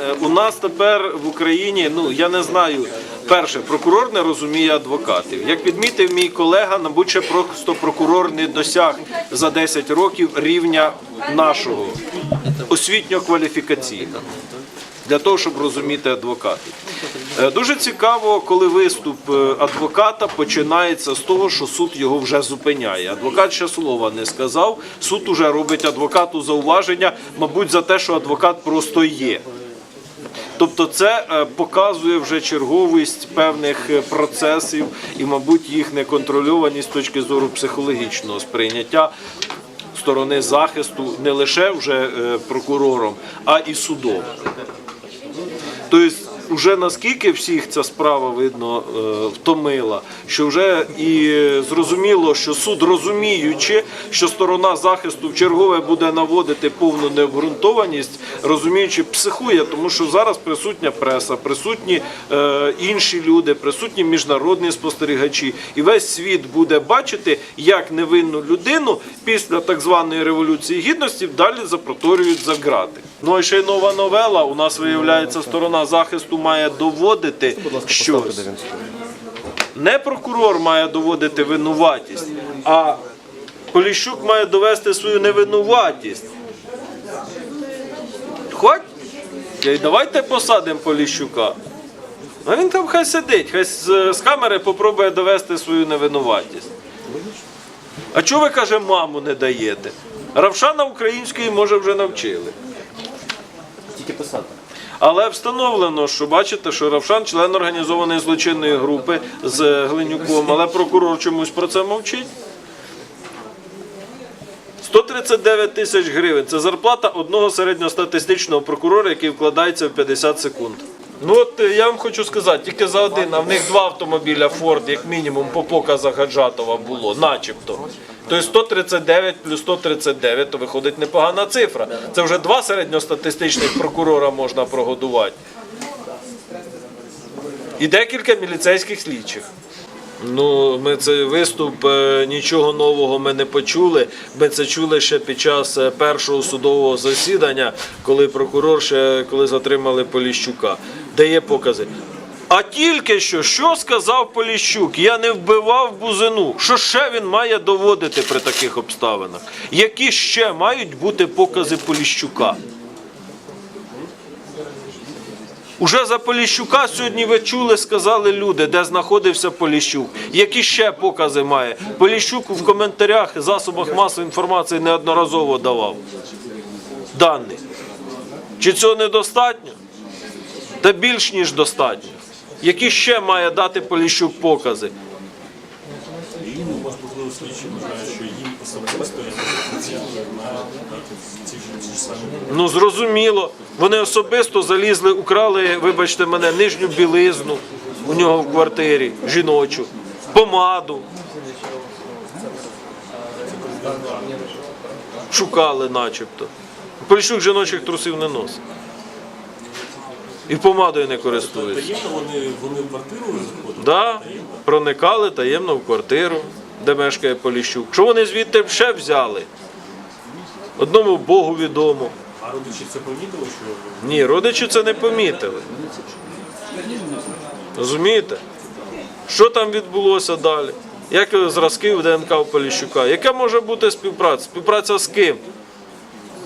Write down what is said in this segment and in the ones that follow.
е, у нас тепер в Україні, ну я не знаю, перше, прокурор не розуміє адвокатів. Як підмітив мій колега, мабуть, ще просто прокурор не досяг за 10 років рівня нашого освітньо-кваліфікаційного для того, щоб розуміти адвокатів. Е, Дуже цікаво, коли виступ е, адвоката починається з того, що суд його вже зупиняє. Адвокат ще слова не сказав. Суд уже робить адвокату зауваження, мабуть, за те, що адвокат просто є. Тобто це е, показує вже черговість певних е, процесів і, мабуть, їх неконтрольованість з точки зору психологічного сприйняття сторони захисту не лише вже е, прокурором, а і судом. Тобто, вже наскільки всіх ця справа видно е, втомила, що вже і зрозуміло, що суд, розуміючи, що сторона захисту в чергове буде наводити повну необґрунтованість, розуміючи, психує, тому що зараз присутня преса, присутні е, інші люди, присутні міжнародні спостерігачі, і весь світ буде бачити, як невинну людину після так званої революції гідності далі запроторюють за грати. Ну і ще й нова новела. У нас виявляється, сторона захисту має доводити щось. Не прокурор має доводити винуватість, а Поліщук має довести свою невинуватість. Хоч? Давайте посадимо Поліщука. А він там хай сидить, хай з, з камери попробує довести свою невинуватість. А чого ви, каже, маму не даєте? Равшана української, може, вже навчили. Тільки писати. Але встановлено, що бачите, що Равшан член організованої злочинної групи з Глинюком, але прокурор чомусь про це мовчить. 139 тисяч гривень це зарплата одного середньостатистичного прокурора, який вкладається в 50 секунд. Ну от е, я вам хочу сказати, тільки за один, а в них два автомобіля Ford, як мінімум, по показах Гаджатова було, начебто. Тобто 139 плюс 139, то виходить непогана цифра. Це вже два середньостатистичних прокурора можна прогодувати. І декілька міліцейських слідчих. Ну, ми цей виступ е, нічого нового ми не почули. Ми це чули ще під час е, першого судового засідання, коли прокурор ще коли затримали Поліщука. Дає покази. А тільки що, що сказав Поліщук? Я не вбивав бузину. Що ще він має доводити при таких обставинах? Які ще мають бути покази Поліщука? Уже за Поліщука сьогодні ви чули, сказали люди, де знаходився Поліщук. Які ще покази має? Поліщук в коментарях і засобах масової інформації неодноразово давав дані. Чи цього недостатньо? Та більш ніж достатньо. Які ще має дати Поліщук покази? І можливо слідчі вважають, що їм особисто Ну зрозуміло. Вони особисто залізли, украли, вибачте мене, нижню білизну у нього в квартирі, жіночу, помаду. Шукали начебто. Поліщук жіночих трусів не носить. І помадою не користується. таємно вони, вони в квартиру заходили. Да, проникали таємно в квартиру, де мешкає Поліщук. Що вони звідти ще взяли? Одному Богу відомо. А родичі це помітили, що Ні, родичі це не помітили. Розумієте? Що там відбулося далі? Як зразки в ДНК у Поліщука? Яка може бути співпраця? Співпраця з ким?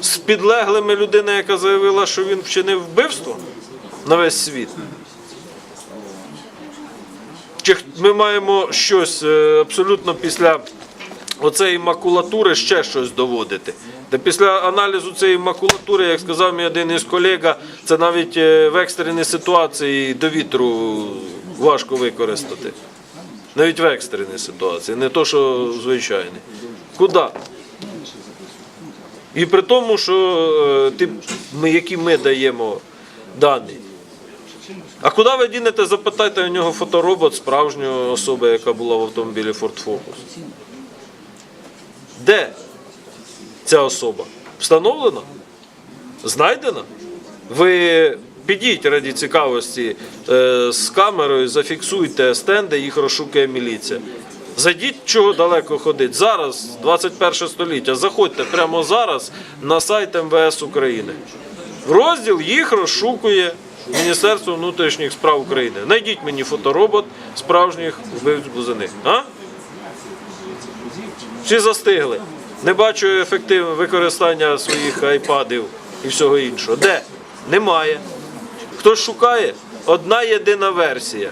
З підлеглими людини, яка заявила, що він вчинив вбивство на весь світ? Чи ми маємо щось е, абсолютно після оцеї макулатури ще щось доводити? Та після аналізу цієї макулатури, як сказав мій один із колега, це навіть е, в екстреній ситуації до вітру важко використати. Навіть в екстреній ситуації, не то, що звичайний. Куди? І при тому, що е, ми, які ми даємо дані. А куди ви дінете, запитайте у нього фоторобот справжньої особи, яка була в автомобілі Ford Focus. Де ця особа? Встановлена? Знайдена? Ви підіть раді цікавості е, з камерою, зафіксуйте стенди, їх розшукує міліція. Зайдіть, чого далеко ходить. Зараз, 21 століття, заходьте прямо зараз на сайт МВС України. В розділ їх розшукує Міністерство внутрішніх справ України. Найдіть мені фоторобот справжніх вбивць бузини. А? Всі застигли. Не бачу ефективного використання своїх айпадів і всього іншого. Де? Немає. Хтось шукає? Одна єдина версія.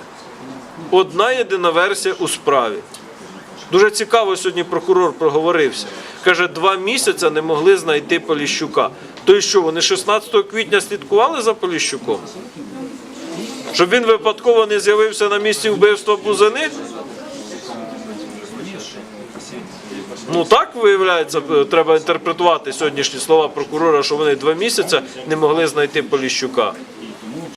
Одна єдина версія у справі. Дуже цікаво сьогодні прокурор проговорився. Каже, два місяці не могли знайти Поліщука. То і що, вони 16 квітня слідкували за Поліщуком? Щоб він випадково не з'явився на місці вбивства Бузини? Ну так виявляється, е, треба інтерпретувати сьогоднішні слова прокурора, що вони два місяці не могли знайти Поліщука.